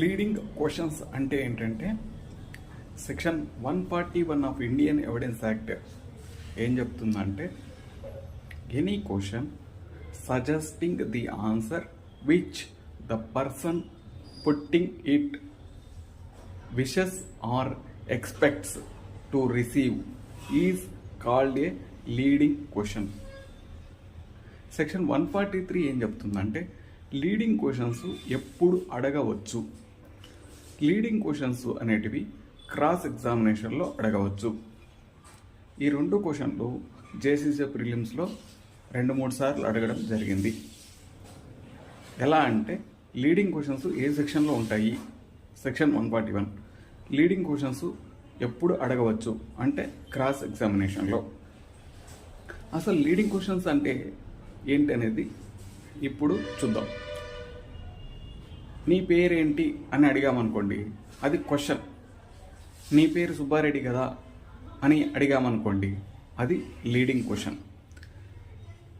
Leading questions అంటే ఏంటంటే section one forty one of Indian evidence act ఏం చెప్తుందంటే any question suggesting the answer which the person putting it wishes or expects to receive is called a leading question section one forty three ఏం చెప్తుందంటే leading questions ఎప్పుడు అడగవచ్చు. Leading questions అనేటివి cross ఎగ్జామినేషన్లో అడగవచ్చు. ఈ రెండు క్వశ్చన్లు జేసీసీ ప్రిలిమ్స్లో రెండు మూడు సార్లు అడగడం జరిగింది. ఎలా అంటే లీడింగ్ క్వశ్చన్స్ ఏ సెక్షన్లో ఉంటాయి? Section one forty one leading questions ఎప్పుడు అడగవచ్చు? అంటే క్రాస్ ఎగ్జామినేషన్లో అసలు లీడింగ్ క్వశ్చన్స్ అంటే ఏంటి అనేది ఇప్పుడు చూద్దాం. నీ పేరేంటి అని అడిగామనుకోండి అది క్వశ్చన్ నీ పేరు సుబ్బారెడ్డి కదా అని అడిగామనుకోండి అది లీడింగ్ క్వశ్చన్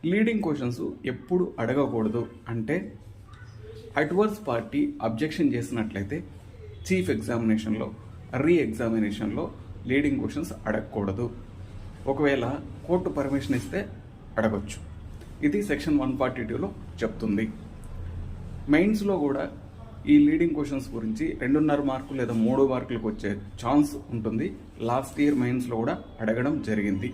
లీడింగ్ క్వశ్చన్స్ ఎప్పుడు అడగకూడదు అంటే అడ్వర్స్ పార్టీ అబ్జెక్షన్ చేసినట్లయితే చీఫ్ ఎగ్జామినేషన్లో రీ ఎగ్జామినేషన్లో లీడింగ్ క్వశ్చన్స్ అడగకూడదు. ఒకవేళ కోర్టు పర్మిషన్ ఇస్తే అడగొచ్చు. ఇది సెక్షన్ వన్ ఫార్టీ టూలో చెప్తుంది. మెయిన్స్లో కూడా ఈ లీడింగ్ క్వశ్చన్స్ గురించి రెండున్నర మార్కులు లేదా మూడు మార్కులకు వచ్చే ఛాన్స్ ఉంటుంది. లాస్ట్ ఇయర్ మైన్స్లో కూడా అడగడం జరిగింది.